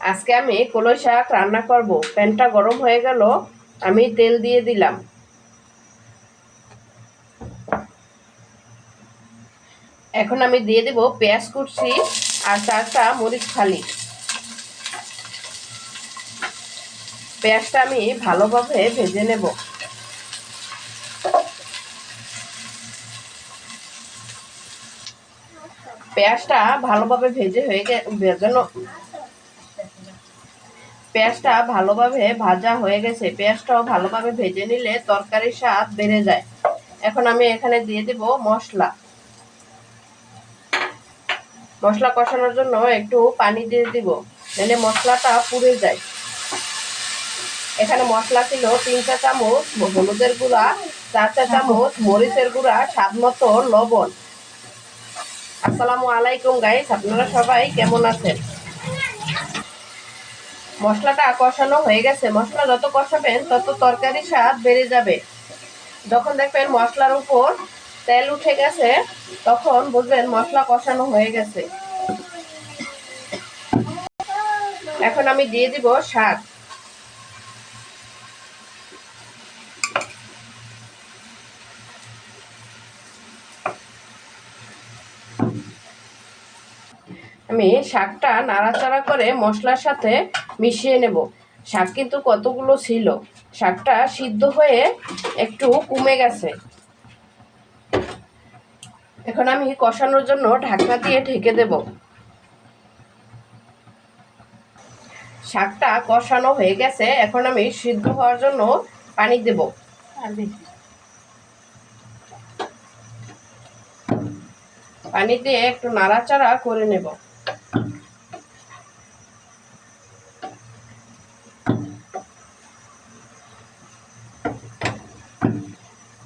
আজকে আমি কলই শাক রান্না করব। প্যানটা গরম হয়ে গেল, আমি তেল দিয়ে দিলাম। এখন আমি দিয়ে দেব পেঁয়াজ কুচি আর চারটা মরিচ খালি পেঁয়াজটা আমি ভালোভাবে ভেজে নেব। পেঁয়াজটা ভালোভাবে ভেজে হয়ে গে ভেজানো পেঁয়াজটা ভালোভাবে ভাজা হয়ে গেছে, পেঁয়াজটাও ভালোভাবে ভেজে নিলে তরকারির স্বাদ বেড়ে যায়। এখন আমি এখানে দিয়ে দেব মশলা। মশলা কষানোর জন্য একটু পানি দিয়ে দিব নাহলে মশলাটা পুড়ে যায়। এখানে মশলা ছিল তিন চা চামচ হলুদের গুঁড়া, চার চা চামচ মরিচের গুঁড়া, স্বাদ মতো লবণ। আসসালামু আলাইকুম, গাইস, আপনারা সবাই কেমন আছেন? মশলাটা কষানো হয়ে গেছে। মশলা যত কষাবেন, তত তরকারি স্বাদ বেড়ে যাবে। যখন দেখবেন মশলার উপর তেল উঠে গেছে, তখন বুঝবেন মশলা কষানো হয়ে গেছে। এখন আমি দিয়ে দিব শাক আমি শাকটা নাড়াচাড়া করে মশলার সাথে মিশিয়ে নেব। শাক কিন্তু কতগুলো ছিল? শাকটা সিদ্ধ হয়ে একটু কমে গেছে। এখন আমি কষানোর জন্য ঢাকনা দিয়ে ঢেকে দেব। শাকটা কষানো হয়ে গেছে। এখন আমি সিদ্ধ হওয়ার জন্য পানি দেব। পানি। দিয়ে একটু নাড়াচাড়া করে নেব।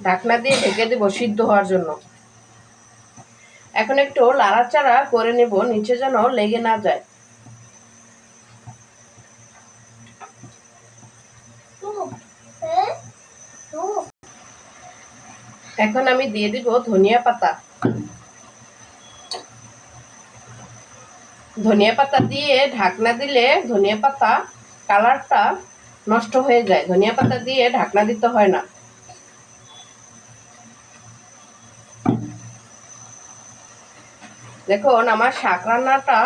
ঢাকনা দিয়ে ঢেকে দেব সিদ্ধ হওয়ার জন্য। এখন একটু লাড়াচাড়া করে নেব, নিচে যেন লেগে না যায়। এখন আমি দিয়ে দিব ধনিয়া পাতা। ধনিয়া পাতা দিয়ে ঢাকনা দিলে ধনিয়া পাতা কালারটা নষ্ট হয়ে যায়। ধনিয়া পাতা দিয়ে ঢাকনা দিতে হয় না। দেখুন, আমার শাক রান্নাটা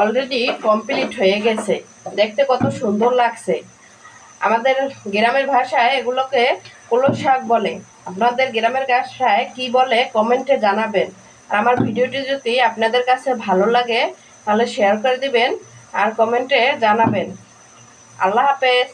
অলরেডি কমপ্লিট হয়ে গেছে। দেখতে কত সুন্দর লাগছে। আমাদের গ্রামের ভাষায় এগুলোকে কলো শাক বলে। আপনাদের গ্রামের ভাষায় কি বলে কমেন্টে জানাবেন। আর আমার ভিডিওটি যদি আপনাদের কাছে ভালো লাগে, তাহলে শেয়ার করে দিবেন আর কমেন্টে জানাবেন। আল্লাহ হাফেজ।